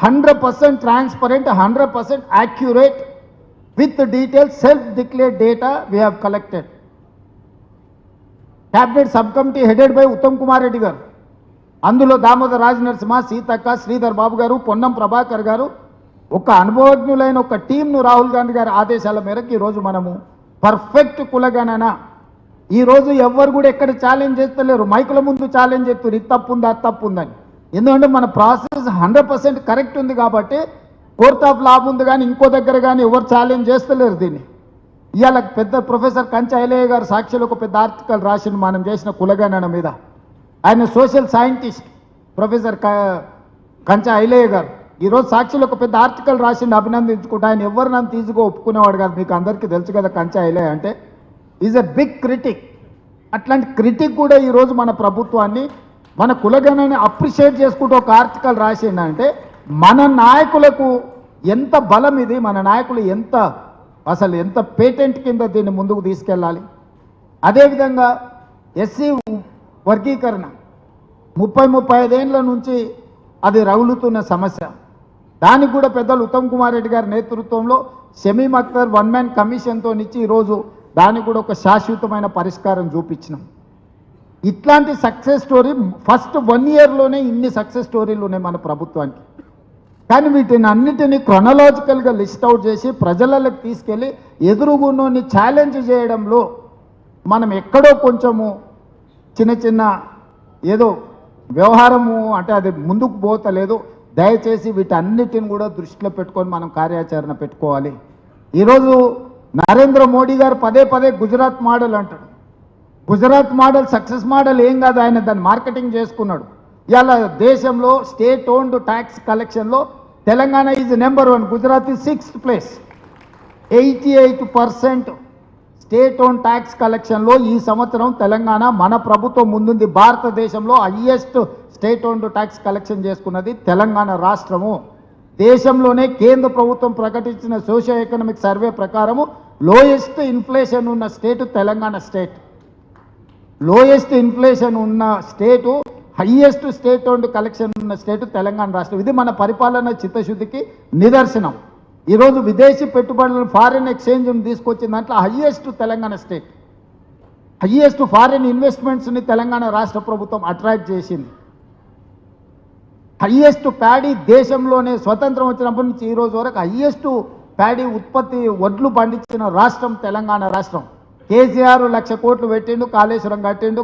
Hundred percent transparent hundred percent accurate with details self declare data we have collected cabinet sub committee headed by Uttam Kumar Reddy garu. అందులో దామోదర్ రాజ నరసింహ సీతక్క శ్రీధర్ బాబు గారు పొన్నం ప్రభాకర్ గారు. ఒక అనుభవజ్ఞులైన ఒక టీంను రాహుల్ గాంధీ గారి ఆదేశాల మేరకు ఈరోజు మనము పర్ఫెక్ట్ కులగణన. ఈరోజు ఎవ్వరు కూడా ఎక్కడ ఛాలెంజ్ చేస్తలేరు. మైకుల ముందు ఛాలెంజ్ చేస్తారు ఇది తప్పు ఉందా అది తప్పు ఉందని ఎందుకంటే మన ప్రాసెస్ హండ్రెడ్ పర్సెంట్ కరెక్ట్ ఉంది కాబట్టి కోర్ట్ ఆఫ్ లా ఉంది కానీ ఇంకో దగ్గర కానీ ఎవరు ఛాలెంజ్ చేస్తలేరు దీన్ని. ఇవాళ పెద్ద ప్రొఫెసర్ కంచ ఐలయ్య గారు సాక్షిలో ఒక పెద్ద ఆర్టికల్ రాసింది మనం చేసిన కులగణన మీద. ఆయన social scientist professor Kancha Ilaiah garu. ఈరోజు సాక్షిలో ఒక పెద్ద ఆర్టికల్ రాసిండు అభినందించుకుంటా ఆయన ఎవరు నన్ను తీసుకో ఒప్పుకునేవాడు కాదు మీకు అందరికీ తెలుసు కదా కంచ ఐలయ్య అంటే. Is a big critic. అట్లాంటి క్రిటిక్ కూడా ఈరోజు మన ప్రభుత్వాన్ని మన కులగణని అప్రిషియేట్ చేసుకుంటూ ఒక ఆర్టికల్ రాసిందంటే మన నాయకులకు ఎంత బలం ఇది మన నాయకులు ఎంత అసలు ఎంత పేటెంట్ కింద దీన్ని ముందుకు తీసుకెళ్ళాలి? అదేవిధంగా ఎస్సీ వర్గీకరణ ముప్పై ముప్పై ఐదేండ్ల నుంచి అది రగులుతున్న సమస్య. దానికి కూడా పెద్దలు ఉత్తమ్ కుమార్ రెడ్డి గారి నేతృత్వంలో షమీం అఖ్తర్ వన్ మ్యాన్ కమిషన్తో ఇచ్చి ఈరోజు దానికి కూడా ఒక శాశ్వతమైన పరిష్కారం చూపించినాం. ఇట్లాంటి సక్సెస్ స్టోరీ ఫస్ట్ వన్ ఇయర్లోనే ఇన్ని సక్సెస్ స్టోరీలు ఉన్నాయి మన ప్రభుత్వానికి. కానీ వీటిని అన్నిటినీ క్రొనలాజికల్గా లిస్ట్ అవుట్ చేసి ప్రజలకు తీసుకెళ్ళి ఎదురుగున్నోని ఛాలెంజ్ చేయడంలో మనం ఎక్కడో కొంచెము చిన్న చిన్న ఏదో వ్యవహారము అంటే అది ముందుకు పోతలేదు. దయచేసి వీటన్నిటిని కూడా దృష్టిలో పెట్టుకొని మనం కార్యాచరణ పెట్టుకోవాలి. ఈరోజు నరేంద్ర మోడీ గారు పదే పదే గుజరాత్ మోడల్ అంటాడు. గుజరాత్ మోడల్ సక్సెస్ మోడల్ ఏం కాదు ఆయన దాన్ని మార్కెటింగ్ చేసుకున్నాడు. ఇలా దేశంలో స్టేట్ ఓన్డ్ ట్యాక్స్ కలెక్షన్లో Telangana is number one Gujarat is sixth place. Eighty eight percent state own tax కలెక్షన్లో ఈ సంవత్సరం తెలంగాణ మన ప్రభుత్వం ముందుంది. భారతదేశంలో highest state owned tax collection చేసుకున్నది తెలంగాణ రాష్ట్రము. దేశంలోనే కేంద్ర ప్రభుత్వం ప్రకటించిన సోషియో ఎకనామిక్ సర్వే ప్రకారము లోయెస్ట్ ఇన్ఫ్లేషన్ ఉన్న state Telangana state. Lowest inflation ఉన్న state highest state and collection ఉన్న స్టేటు తెలంగాణ రాష్ట్రం. ఇది మన పరిపాలన చిత్తశుద్ధికి నిదర్శనం. ఈరోజు విదేశీ పెట్టుబడులను ఫారిన్ ఎక్స్చేంజ్ని తీసుకొచ్చిన దాంట్లో highest Telangana state highest foreign ఇన్వెస్ట్మెంట్స్ని Telangana రాష్ట్ర ప్రభుత్వం అట్రాక్ట్ చేసింది. హయ్యెస్ట్ ప్యాడీ దేశంలోనే స్వతంత్రం వచ్చినప్పటి నుంచి ఈరోజు వరకు హయ్యెస్ట్ ప్యాడీ ఉత్పత్తి వడ్లు పండించిన రాష్ట్రం తెలంగాణ రాష్ట్రం. కేసీఆర్ లక్ష కోట్లు పెట్టిండు కాళేశ్వరం కట్టిండు